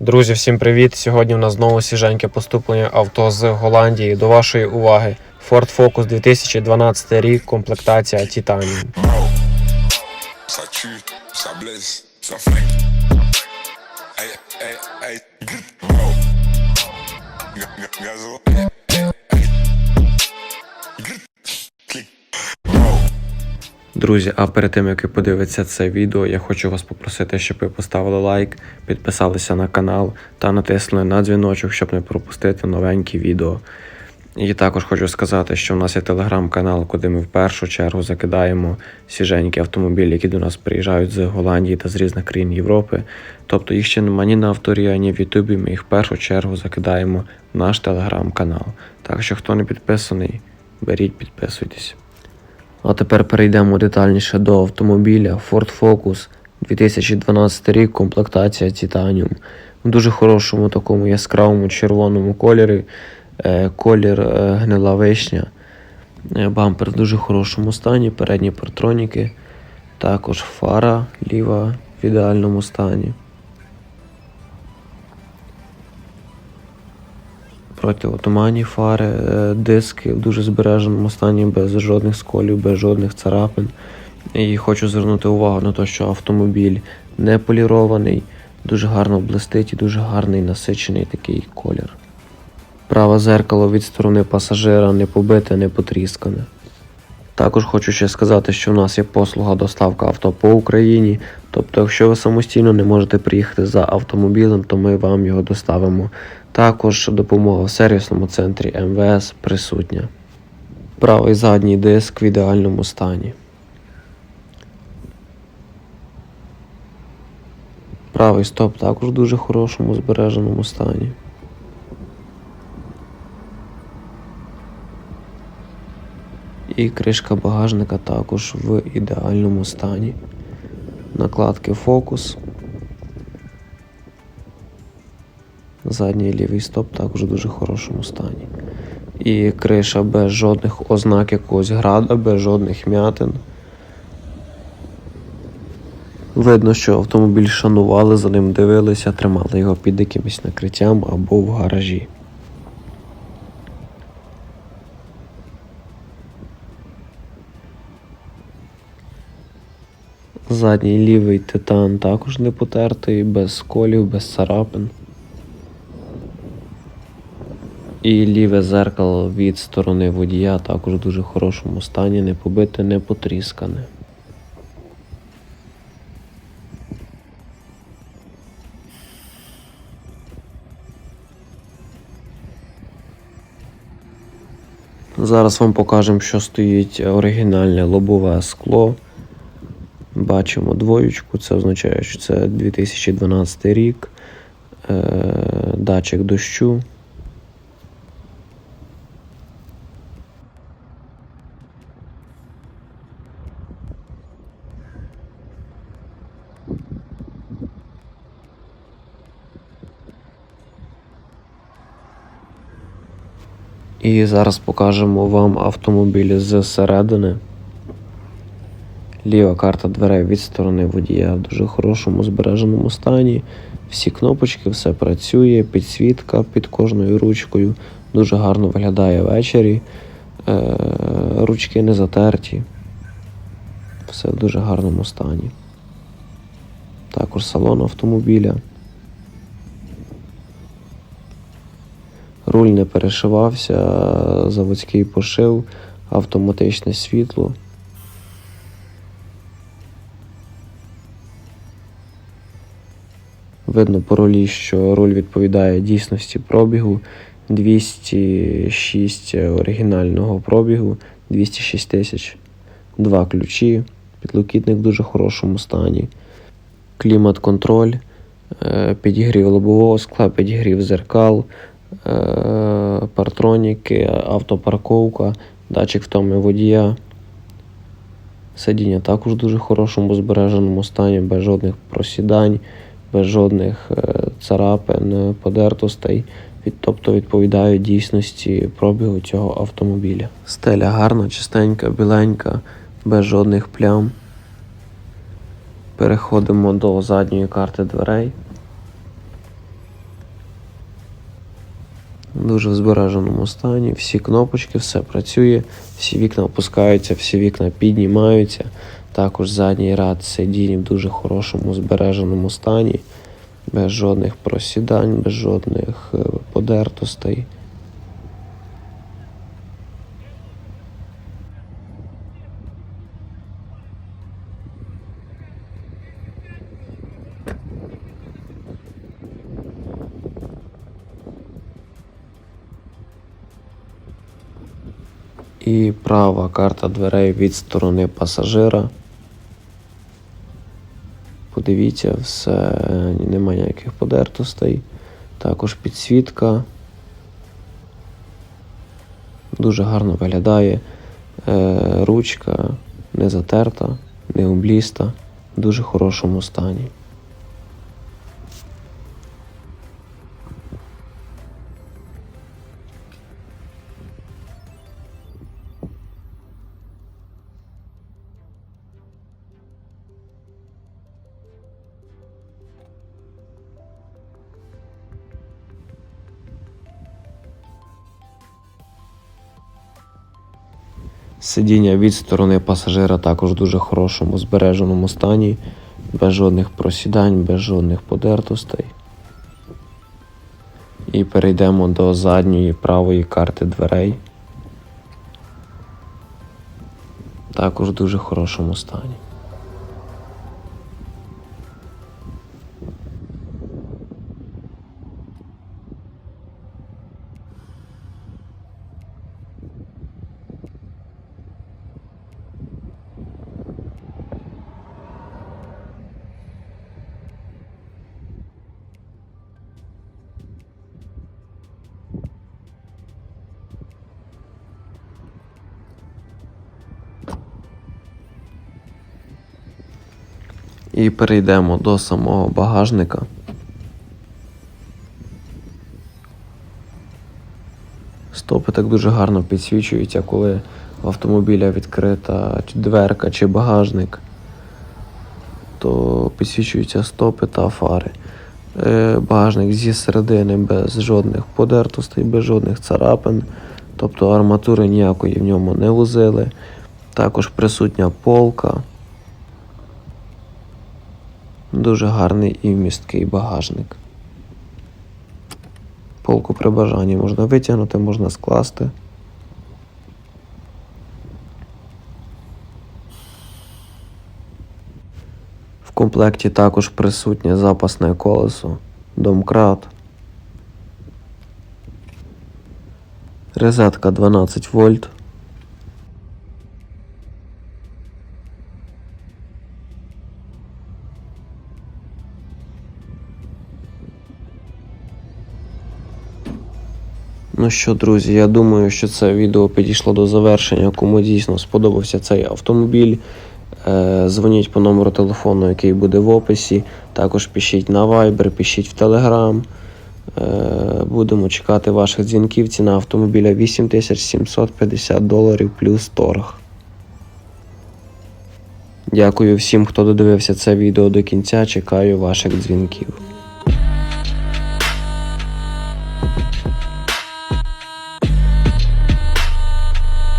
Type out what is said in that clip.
Друзі, всім привіт! Сьогодні у нас знову свіженьке поступлення авто з Голландії. До вашої уваги Ford Focus 2012 рік, комплектація Titanium. Ça Друзі, а перед тим як ви подивитеся це відео, я хочу вас попросити, щоб ви поставили лайк, підписалися на канал та натиснули на дзвіночок, щоб не пропустити новенькі відео. І також хочу сказати, що в нас є телеграм-канал, куди ми в першу чергу закидаємо свіженькі автомобілі, які до нас приїжджають з Голландії та з різних країн Європи. Тобто їх ще немає ні на авторі, ані в Ютубі. Ми їх в першу чергу закидаємо в наш телеграм-канал. Так що хто не підписаний, беріть, підписуйтесь. А тепер перейдемо детальніше до автомобіля Ford Focus 2012 рік, комплектація Titanium. В дуже хорошому такому яскравому червоному кольорі. Е, Колір е, гнила вишня. Е, Бампер в дуже хорошому стані, передні партроніки. Також фара ліва в ідеальному стані. Протиотуманні фари, е, диски в дуже збереженому стані, без жодних сколів, без жодних царапин. І хочу звернути увагу на те, що автомобіль не полірований, дуже гарно блистить і дуже гарний насичений такий колір. Праве зеркало від сторони пасажира не побите, не потріскане. Також хочу ще сказати, що в нас є послуга доставка авто по Україні. Тобто, якщо ви самостійно не можете приїхати за автомобілем, то ми вам його доставимо. Також допомога в сервісному центрі МВС присутня. Правий задній диск в ідеальному стані. Правий стоп також в дуже хорошому збереженому стані. І кришка багажника також в ідеальному стані. Накладки фокус. Задній лівий стоп також в дуже хорошому стані. І криша без жодних ознак якогось града, без жодних м'ятин. Видно, що автомобіль шанували, за ним дивилися, тримали його під якимось накриттям або в гаражі. Задній лівий титан також не потертий, без сколів, без царапин. І ліве зеркало від сторони водія також в дуже хорошому стані, не побите, не потріскане. Зараз вам покажемо, що стоїть оригінальне лобове скло. Бачимо двоєчку, це означає, що це 2012 рік, е, датчик дощу. І зараз покажемо вам автомобіль зсередини. Ліва карта дверей від сторони водія в дуже хорошому збереженому стані. Всі кнопочки, все працює, підсвітка під кожною ручкою. Дуже гарно виглядає ввечері. Е, ручки не затерті. Все в дуже гарному стані. Також салон автомобіля. Руль не перешивався, заводський пошив, автоматичне світло. Видно по рулі, що руль відповідає дійсності пробігу. 206 оригінального пробігу, 206 тисяч. Два ключі, підлокітник в дуже хорошому стані. Клімат-контроль, е, підігрів лобового скла, підігрів зеркал, е, партроніки, автопарковка, датчик втоми водія. Сидіння також в дуже хорошому збереженому стані, без жодних просідань, без жодних е, царапин, е, подертостей. Тобто відповідає дійсності пробігу цього автомобіля. Стеля гарна, чистенька, біленька, без жодних плям. Переходимо до задньої карти дверей. Дуже в збереженому стані. Всі кнопочки, все працює, всі вікна опускаються, всі вікна піднімаються. Також задній ряд сидінь в дуже хорошому збереженому стані, без жодних просідань, без жодних е, подертостей. І права карта дверей від сторони пасажира. Подивіться, все, немає ніяких подертостей. Також підсвітка. Дуже гарно виглядає. Е, ручка не затерта, не обліста, в дуже хорошому стані. Сидіння від сторони пасажира також в дуже хорошому збереженому стані, без жодних просідань, без жодних подертостей. І перейдемо до задньої правої карти дверей. Також в дуже хорошому стані. І перейдемо до самого багажника. Стопи так дуже гарно підсвічуються, коли в автомобіля відкрита дверка чи багажник, то підсвічуються стопи та фари. Е, Багажник зі середини без жодних подертостей, без жодних царапин, тобто арматури ніякої в ньому не возили. Також присутня полка. Дуже гарний і вмісткий багажник. Полку при бажанні можна витягнути, можна скласти. В комплекті також присутнє запасне колесо, домкрат, розетка 12 вольт. Ну що, друзі, я думаю, що це відео підійшло до завершення. Кому дійсно сподобався цей автомобіль. Е, дзвоніть по номеру телефону, який буде в описі. Також пишіть на Viber, пишіть в Telegram. Е, будемо чекати ваших дзвінків. Ціна автомобіля 8750 доларів плюс торг. Дякую всім, хто додивився це відео до кінця. Чекаю ваших дзвінків.